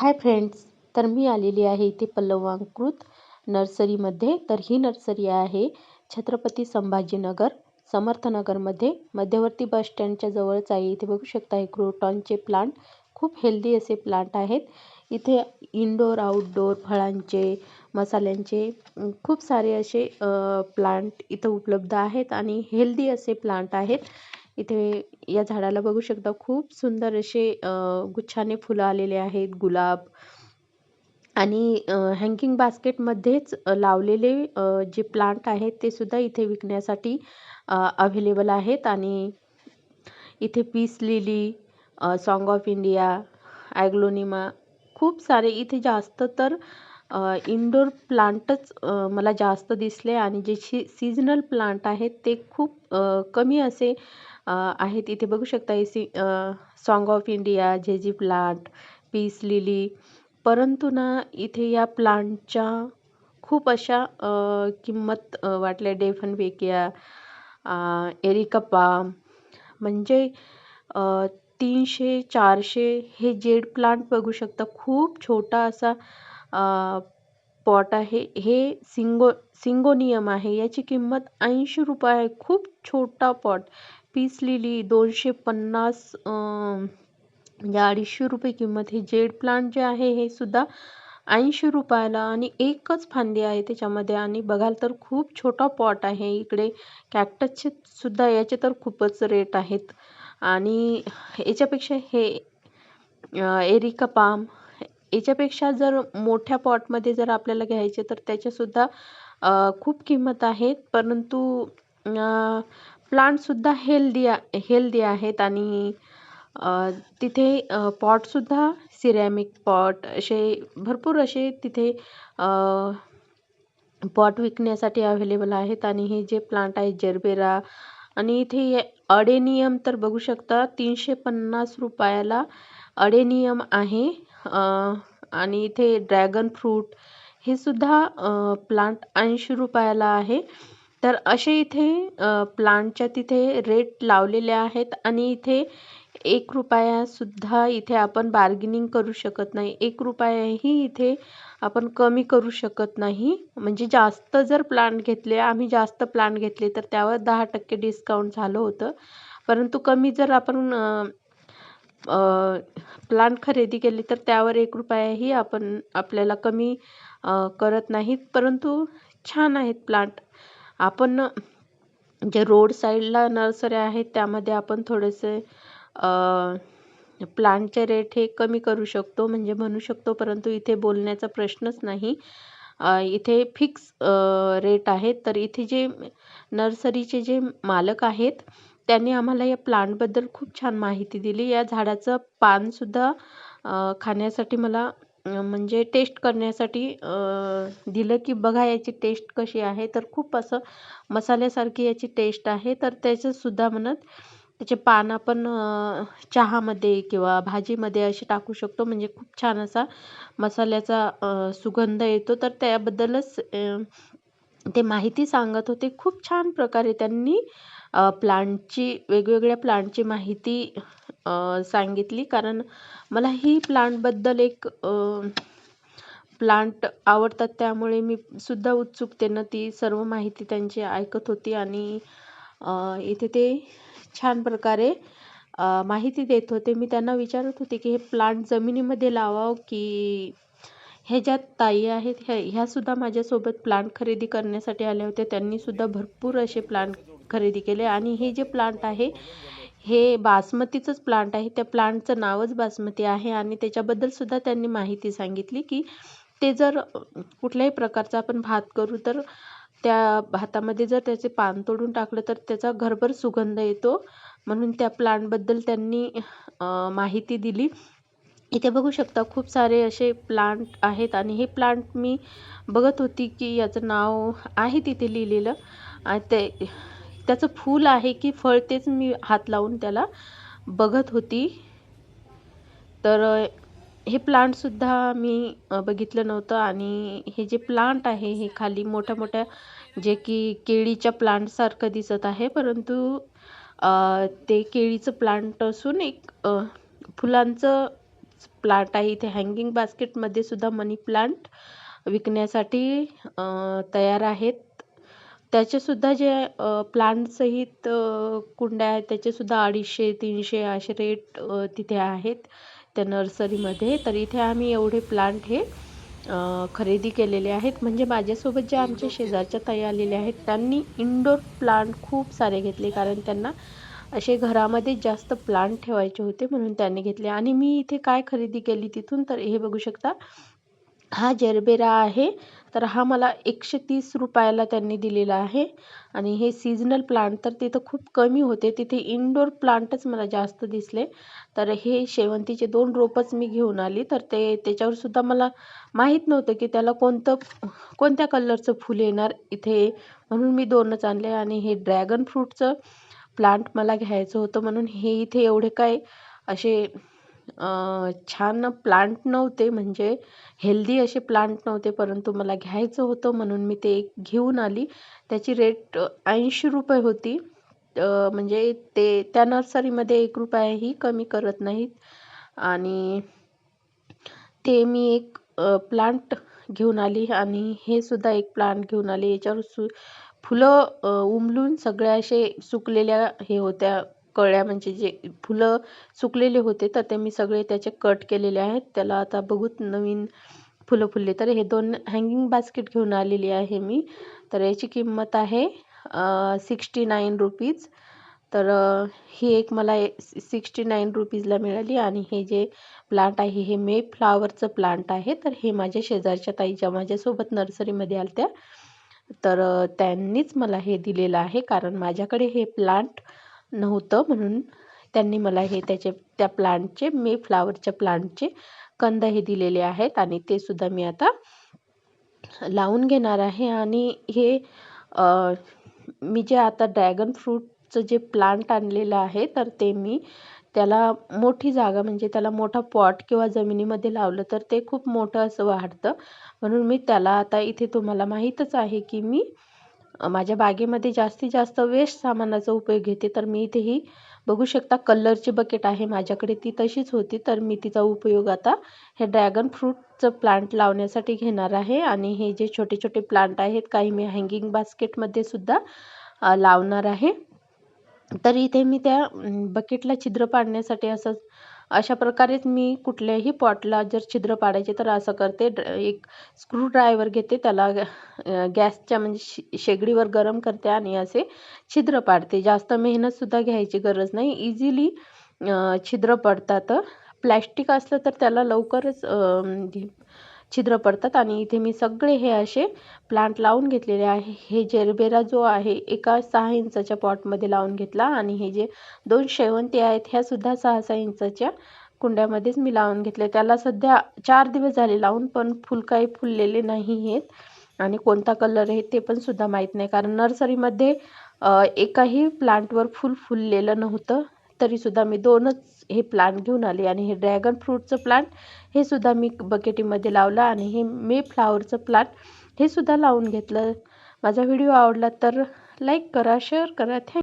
Hi friends तर मी आलेली आहे इथे पल्लवांकृत नर्सरीमध्ये तर ही नर्सरी आहे छत्रपती संभाजीनगर समर्थनगरमध्ये मध्यवर्ती बस स्टँडच्या जवळच आहे. इथे बघू शकता हे क्रोटॉनचे प्लांट खूप हेल्दी असे प्लांट आहेत. इथे इनडोअर आउटडोअर फळांचे मसाल्यांचे खूप सारे असे प्लांट इथं उपलब्ध आहेत आणि हेल्दी असे प्लांट आहेत. इथे या झाडाला बघू शकता खूप सुंदर असे गुच्छाने फुलं आलेले आहेत गुलाब. आणि हँगिंग बास्केटमध्येच लावलेले जे प्लांट आहेत ते सुद्धा इथे विकण्यासाठी अवेलेबल आहेत. आणि इथे peace lily song of India aglaonema खूप सारे इथे जास्त तर इनडोर प्लांटच मला जास्त दिसले. आणि जे शी सीजनल प्लांट आहेत ते खूप कमी असे आहेत. इथे बघू शकता सी सॉन्ग ऑफ इंडिया झेजी प्लांट पीस लिली परंतु ना इथे या प्लांटच्या खूप अशा किंमत वाटल्या. Dieffenbachia areca palm. म्हणजे तीनशे चारशे हे जेड प्लांट बघू शकता. खूप छोटा असा पॉट आहे. हे सिंगो सिंगोनियम आहे. याची किंमत ऐंशी रुपये आहे. खूप छोटा पॉट. पीस लिली दोनशे पन्नास म्हणजे अडीचशे रुपये किंमत. हे जेड प्लांट जे आहे हे सुद्धा ऐंशी रुपयाला आणि एकच फांदी आहे त्याच्यामध्ये. आणि बघाल तर खूप छोटा पॉट आहे. इकडे कॅक्टसचे सुद्धा याचे तर खूपच रेट आहेत. आणि याच्यापेक्षा हे एरिका पाम याच्यापेक्षा जर मोठ्या पॉटमध्ये जर आपल्याला घ्यायचे तर त्याच्यासुद्धा खूप किंमत आहेत. परंतु प्लांटसुद्धा हेल्दी हेल्दी आहेत आणि तिथे पॉटसुद्धा सिरॅमिक पॉट असे भरपूर असे तिथे पॉट विकण्यासाठी अवेलेबल आहेत आणि हे जे प्लांट आहे जरबेरा आणि इथे अडेनियम तर बघू शकता तीनशे पन्नास रुपयाला अडेनियम आहे. आणि इथे ड्रॅगन फ्रूट हे सुद्धा प्लांट ऐंशी रुपयाला आहे. तर असे इथे प्लांटच्या तिथे रेट लावलेले आहेत आणि इथे एक रुपयासुद्धा इथे आपण बार्गेनिंग करू शकत नाही. एक रुपयाही इथे आपण कमी करू शकत नाही. म्हणजे जास्त जर प्लांट घेतले आम्ही जास्त प्लांट घेतले तर त्यावर दहा टक्के डिस्काउंट झालं होतं. परंतु कमी जर आपण प्लांट खरेदी केले तर त्यावर एक रुपयाही आपण आपल्याला कमी करत नाहीत. परंतु छान आहेत प्लांट आपण जे रोड साईडला नर्सऱ्या आहेत त्यामध्ये आपण थोडेसे प्लांटचे रेट हे कमी करू शकतो. म्हणजे म्हणू शकतो परंतु इथे बोलण्याचा प्रश्नच नाही. इथे फिक्स रेट आहेत. तर इथे जे नर्सरीचे जे मालक आहेत त्यांनी आम्हाला या प्लांटबद्दल खूप छान माहिती दिली. या झाडाचं पानसुद्धा खाण्यासाठी मला म्हणजे टेस्ट करण्यासाठी दिलं की बघा याची टेस्ट कशी आहे. तर खूप असं मसाल्यासारखी याची टेस्ट आहे. तर त्याचंसुद्धा म्हणत त्याचे पान आपण चहामध्ये किंवा भाजीमध्ये असे टाकू शकतो. म्हणजे खूप छान असा मसाल्याचा सुगंध येतो. तर त्याबद्दलच ते माहिती सांगत होते. खूप छान प्रकारे त्यांनी प्लांटची वेगवेगळ्या प्लांटची माहिती सांगितली. कारण मला ही प्लांटबद्दल एक प्लांट आवडतात. त्यामुळे मी सुद्धा उत्सुकतेनं ती सर्व माहिती त्यांची ऐकत होती. आणि इथे ते छान प्रकारे माहिती देत होते. मी त्यांना विचारत होते की हे प्लांट जमिनीमध्ये लावावं की ह्या ज्या ताई आहेत ह्या ह्यासुद्धा माझ्यासोबत प्लांट खरेदी करण्यासाठी आल्या होत्या. त्यांनीसुद्धा भरपूर असे प्लांट खरेदी केले. आणि हे जे प्लांट आहे हे बासमतीचंच प्लांट आहे. त्या प्लांटचं नावच बासमती आहे आणि त्याच्याबद्दल सुद्धा त्यांनी माहिती सांगितली की ते जर कुठल्याही प्रकारचा आपण भात करू तर त्या भातामध्ये जर त्याचे पान तोडून टाकलं तर त्याचा घरभर सुगंध येतो. म्हणून त्या प्लांटबद्दल त्यांनी माहिती दिली. इथे बघू शकता खूप सारे असे प्लांट आहेत आणि हे प्लांट मी बघत होती की याचं नाव आहे तिथे लिहिलेलं. आणि ते त्याचं फूल आहे की फळ तेच मी हात लावून त्याला बघत होती. तर हे प्लांटसुद्धा मी बघितलं नव्हतं आणि हे जे प्लांट आहे हे खाली मोठ्या मोठ्या जे की केळीच्या प्लांटसारखं दिसत आहे परंतु ते केळीचं प्लांट असून एक फुलांचं प्लांट आहे. इथे हँगिंग बास्केटमध्ये सुद्धा मनी प्लांट विकण्यासाठी तयार आहेत. त्याचेसुद्धा जे प्लांटसहित कुंड्या आहेत त्याचेसुद्धा अडीचशे तीनशे असे रेट तिथे आहेत त्या नर्सरीमध्ये तर इथे आम्ही एवढे प्लांट हे खरेदी केलेले आहेत. म्हणजे माझ्यासोबत ज्या आमच्या शेजारच्या ताई आलेल्या आहेत त्यांनी इनडोर प्लांट खूप सारे घेतले. कारण त्यांना असे घरामध्ये जास्त प्लांट ठेवायचे होते म्हणून त्यांनी घेतले. आणि मी इथे काय खरेदी केली तिथून तर हे बघू शकता. हा जरबेरा आहे. तर हा मला एकशे तीस रुपयाला त्यांनी दिलेला आहे. आणि हे सीझनल प्लांट तर तिथं खूप कमी होते. तिथे इनडोअर प्लांटच मला जास्त दिसले. तर हे शेवंतीचे दोन रोपच मी घेऊन आली. तर ते त्याच्यावरसुद्धा मला माहीत नव्हतं की त्याला कोणतं कोणत्या कलरचं फुल येणार इथे. म्हणून मी दोनच आणले आणि हे ड्रॅगन फ्रूटचं प्लांट मला घ्यायचं होतं. म्हणून हे इथे एवढे काय असे छान प्लांट नव्हते म्हणजे हेल्दी असे प्लांट नव्हते परंतु मला घ्यायचं होतं म्हणून मी ते एक घेऊन आली. त्याची रेट ऐंशी रुपये होती. म्हणजे ते त्या नर्सरीमध्ये एक रुपयाही कमी करत नाहीत. आणि ते मी एक प्लांट घेऊन आली आणि हे सुद्धा एक प्लांट घेऊन आले. याच्यावर सु फुलं उमलून सगळ्या असे सुकलेल्या हे होत्या. कळ्या म्हणजे जे फुलं सुकलेले होते तर ते मी सगळे त्याचे कट केलेले आहेत. त्याला आता बघूत नवीन फुलं फुलले. तर हे दोन हँगिंग बास्केट घेऊन आलेली आहे मी. तर याची किंमत आहे सिक्स्टी नाईन रुपीज तर ही एक मला सिक्स्टी नाईन रुपीजला मिळाली आणि हे जे प्लांट आहे हे मे फ्लावरचं प्लांट आहे. तर हे माझ्या शेजारच्या ताईच्या माझ्यासोबत नर्सरीमध्ये आल्या तर त्यांनीच मला हे दिलेलं आहे. कारण माझ्याकडे हे प्लांट नव्हतं म्हणून त्यांनी मला हे त्याचे त्या प्लांटचे मे फ्लावरच्या प्लांटचे कंद हे दिलेले आहेत आणि ते सुद्धा मी आता लावून घेणार आहे. आणि हे मी जे आता ड्रॅगन फ्रूटचं जे प्लांट आणलेलं आहे तर ते मी त्याला मोठी जागा म्हणजे त्याला मोठा पॉट किंवा जमिनीमध्ये लावलं तर ते खूप मोठं असं वाढतं. म्हणून मी त्याला आता इथे तुम्हाला माहीतच आहे की मी माझ्या बागेमध्ये जास्तीत जास्त वेस्ट सामानाचा उपयोग घेते. तर मी इथेही बघू शकता कलरची बकेट आहे माझ्याकडे. ती तशीच होती. तर मी तिचा उपयोग आता हे ड्रॅगन फ्रूटचं प्लांट लावण्यासाठी घेणार आहे. आणि हे जे छोटे छोटे प्लांट आहेत काही मी हँगिंग बास्केटमध्ये सुद्धा लावणार आहे. तर इथे मी त्या बकेटला छिद्र पाडण्यासाठी असं अशा प्रकारेच मी कुठल्याही पॉटला जर छिद्र पाडायचे तर असं करते. एक स्क्रू ड्रायव्हर घेते. त्याला गॅसच्या म्हणजे शेगडीवर गरम करते आणि असे छिद्र पाडते. जास्त मेहनतसुद्धा घ्यायची गरज नाही. इझिली छिद्र पडतात. प्लॅस्टिक असलं तर त्याला लवकरच म्हणजे छिद्र पडतात आणि इथे मी सगळे हे असे प्लांट लावून घेतलेले आहे. हे जेरबेरा जो आहे एका सहा इंचाच्या पॉटमध्ये लावून घेतला आणि हे जे दोन शेवंती आहेत ह्यासुद्धा सहा सहा इंचाच्या कुंड्यामध्येच मी लावून घेतले. त्याला सध्या चार दिवस झाले लावून पण फुल काही फुललेले नाही आहेत. आणि कोणता कलर आहे ते पण सुद्धा माहीत नाही. कारण नर्सरीमध्ये एकाही प्लांटवर फुल फुललेलं नव्हतं. तरीसुद्धा मी दोनच हे प्लांट घेऊन आले आणि हे ड्रॅगन फ्रूटचं प्लांट हे सुद्धा मी बकेटीमध्ये लावलं आणि हे मे फ्लावरचं प्लांट हे सुद्धा लावून घेतलं. माझा व्हिडिओ आवडला तर लाईक करा शेअर करा. थँक